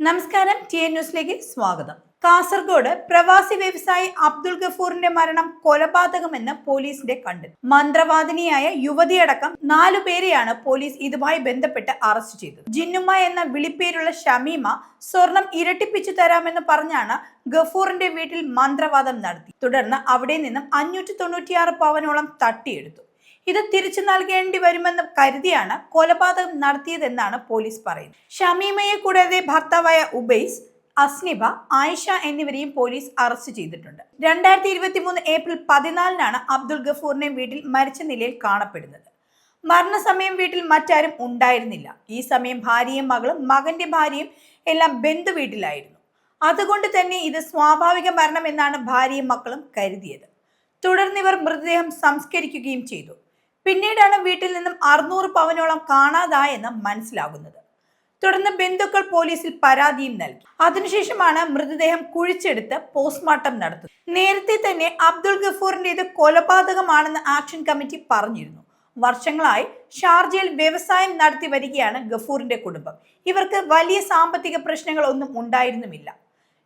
നമസ്കാരം T N ന്യൂസിലേക്ക് സ്വാഗതം. കാസർഗോഡ് പ്രവാസി വ്യവസായി അബ്ദുൾ ഗഫൂറിന്റെ മരണം കൊലപാതകമെന്ന് പോലീസിന്റെ കണ്ടെത്തൽ മന്ത്രവാദിനിയായ യുവതിയടക്കം നാലു പേരെയാണ് പോലീസ് ഇതുമായി ബന്ധപ്പെട്ട് അറസ്റ്റ് ചെയ്തത്. ജിന്നുമ്മ എന്ന വിളിപ്പേരുള്ള ഷമീമ സ്വർണം ഇരട്ടിപ്പിച്ചു തരാമെന്ന് പറഞ്ഞാണ് ഗഫൂറിന്റെ വീട്ടിൽ മന്ത്രവാദം നടത്തി. തുടർന്ന് അവിടെ നിന്നും അഞ്ഞൂറ്റി തൊണ്ണൂറ്റിയാറ് പവനോളം തട്ടിയെടുത്തു. ഇത് തിരിച്ചു നൽകേണ്ടി വരുമെന്ന് കരുതിയാണ് കൊലപാതകം നടത്തിയതെന്നാണ് പോലീസ് പറയുന്നത്. ഷമീമയെ കൂടാതെ ഭർത്താവായ ഉബൈസ് അസ്നിബ ആയിഷ എന്നിവരെയും പോലീസ് അറസ്റ്റ് ചെയ്തിട്ടുണ്ട്. രണ്ടായിരത്തി ഇരുപത്തി മൂന്ന് ഏപ്രിൽ പതിനാലിനാണ് അബ്ദുൾ ഗഫൂറിനെ വീട്ടിൽ മരിച്ച നിലയിൽ കാണപ്പെടുന്നത്. മരണസമയം വീട്ടിൽ മറ്റാരും ഉണ്ടായിരുന്നില്ല. ഈ സമയം ഭാര്യയും മകളും മകന്റെ ഭാര്യയും എല്ലാം ബന്ധു വീട്ടിലായിരുന്നു. അതുകൊണ്ട് തന്നെ ഇത് സ്വാഭാവിക മരണം എന്നാണ് ഭാര്യയും മക്കളും കരുതിയത്. തുടർന്ന് ഇവർ മൃതദേഹം സംസ്കരിക്കുകയും ചെയ്തു. പിന്നീടാണ് വീട്ടിൽ നിന്നും അറുന്നൂറ് പവനോളം കാണാതായെന്ന് മനസ്സിലാകുന്നത്. തുടർന്ന് ബന്ധുക്കൾ പോലീസിൽ പരാതിയും നൽകി. അതിനുശേഷമാണ് മൃതദേഹം കുഴിച്ചെടുത്ത് പോസ്റ്റ്മോർട്ടം നടത്തുന്നത്. നേരത്തെ തന്നെ അബ്ദുൾ ഗഫൂറിന്റേത് കൊലപാതകമാണെന്ന് ആക്ഷൻ കമ്മിറ്റി പറഞ്ഞിരുന്നു. വർഷങ്ങളായി ഷാർജയിൽ വ്യവസായം നടത്തി വരികയാണ് ഗഫൂറിന്റെ കുടുംബം. ഇവർക്ക് വലിയ സാമ്പത്തിക പ്രശ്നങ്ങൾ ഒന്നും ഉണ്ടായിരുന്നുമില്ല.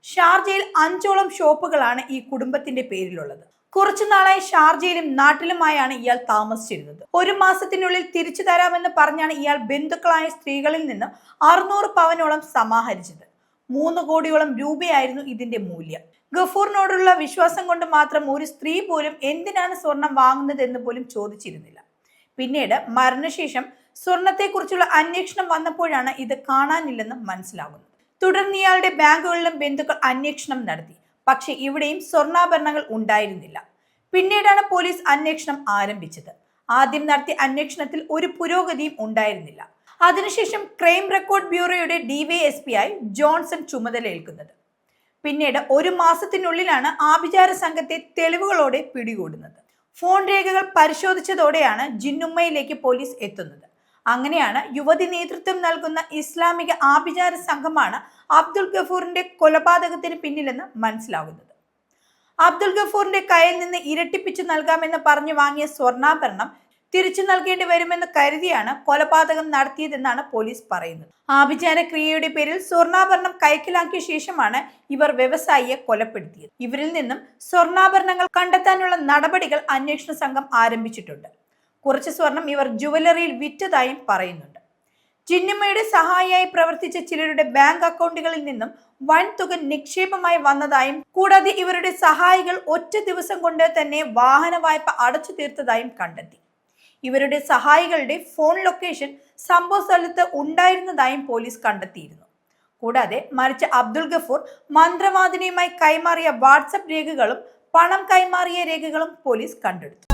ഷാർജയിൽ അഞ്ചോളം ഷോപ്പുകളാണ് ഈ കുടുംബത്തിന്റെ പേരിലുള്ളത്. കുറച്ചു നാളായി ഷാർജയിലും നാട്ടിലുമായാണ് ഇയാൾ താമസിച്ചിരുന്നത്. ഒരു മാസത്തിനുള്ളിൽ തിരിച്ചു തരാമെന്ന് പറഞ്ഞാണ് ഇയാൾ ബന്ധുക്കളായ സ്ത്രീകളിൽ നിന്ന് അറുന്നൂറ് പവനോളം സമാഹരിച്ചത്. മൂന്ന് കോടിയോളം രൂപയായിരുന്നു ഇതിന്റെ മൂല്യം. ഗഫൂറിനോടുള്ള വിശ്വാസം കൊണ്ട് മാത്രം ഒരു സ്ത്രീ പോലും എന്തിനാണ് സ്വർണം വാങ്ങുന്നത് എന്ന് പോലും ചോദിച്ചിരുന്നില്ല. പിന്നീട് മരണശേഷം സ്വർണത്തെക്കുറിച്ചുള്ള അന്വേഷണം വന്നപ്പോഴാണ് ഇത് കാണാനില്ലെന്ന് മനസ്സിലാകുന്നത്. തുടർന്ന് ഇയാളുടെ ബാങ്കുകളിലും ബന്ധുക്കൾ അന്വേഷണം നടത്തി. പക്ഷെ ഇവിടെയും സ്വർണാഭരണങ്ങൾ ഉണ്ടായിരുന്നില്ല. പിന്നീടാണ് പോലീസ് അന്വേഷണം ആരംഭിച്ചത്. ആദ്യം നടത്തിയ അന്വേഷണത്തിൽ ഒരു പുരോഗതിയും ഉണ്ടായിരുന്നില്ല. അതിനുശേഷം ക്രൈം റെക്കോർഡ് ബ്യൂറോയുടെ ഡിവൈഎസ്പി ആയി ജോൺസൺ ചുമതലയേൽക്കുന്നത്. പിന്നീട് ഒരു മാസത്തിനുള്ളിലാണ് ആഭിചാര സംഘത്തെ തെളിവുകളോടെ പിടികൂടുന്നത്. ഫോൺ രേഖകൾ പരിശോധിച്ചതോടെയാണ് ജിന്നുമ്മയിലേക്ക് പോലീസ് എത്തുന്നത്. അങ്ങനെയാണ് യുവതി നേതൃത്വം നൽകുന്ന ഇസ്ലാമിക ആഭിചാര സംഘമാണ് അബ്ദുൾ ഗഫൂറിന്റെ കൊലപാതകത്തിന് പിന്നിലെന്ന് മനസ്സിലാകുന്നത്. അബ്ദുൾ ഗഫൂറിന്റെ കയ്യിൽ നിന്ന് ഇരട്ടിപ്പിച്ചു നൽകാമെന്ന് പറഞ്ഞു വാങ്ങിയ സ്വർണാഭരണം തിരിച്ചു നൽകേണ്ടി വരുമെന്ന് കരുതിയാണ് കൊലപാതകം നടത്തിയതെന്നാണ് പോലീസ് പറയുന്നത്. ആഭിചാര ക്രിയയുടെ പേരിൽ സ്വർണാഭരണം കൈക്കലാക്കിയ ശേഷമാണ് ഇവർ വ്യവസായിയെ കൊലപ്പെടുത്തിയത്. ഇവരിൽ നിന്നും സ്വർണാഭരണങ്ങൾ കണ്ടെത്താനുള്ള നടപടികൾ അന്വേഷണ സംഘം ആരംഭിച്ചിട്ടുണ്ട്. കുറച്ച് സ്വർണം ഇവർ ജുവലറിയിൽ വിറ്റതായും പറയുന്നുണ്ട്. ചിന്നമ്മയുടെ സഹായിയായി പ്രവർത്തിച്ച ചിലരുടെ ബാങ്ക് അക്കൗണ്ടുകളിൽ നിന്നും വൻ തുക നിക്ഷേപമായി വന്നതായും കൂടാതെ ഇവരുടെ സഹായികൾ ഒറ്റ ദിവസം കൊണ്ട് തന്നെ വാഹന വായ്പ അടച്ചു തീർത്തതായും കണ്ടെത്തി. ഇവരുടെ സഹായികളുടെ ഫോൺ ലൊക്കേഷൻ സംഭവ സ്ഥലത്ത് ഉണ്ടായിരുന്നതായും പോലീസ് കണ്ടെത്തിയിരുന്നു. കൂടാതെ മരിച്ച അബ്ദുൽ ഗഫൂർ മന്ത്രവാദിനിയുമായി കൈമാറിയ വാട്സപ്പ് രേഖകളും പണം കൈമാറിയ രേഖകളും പോലീസ് കണ്ടെടുത്തു.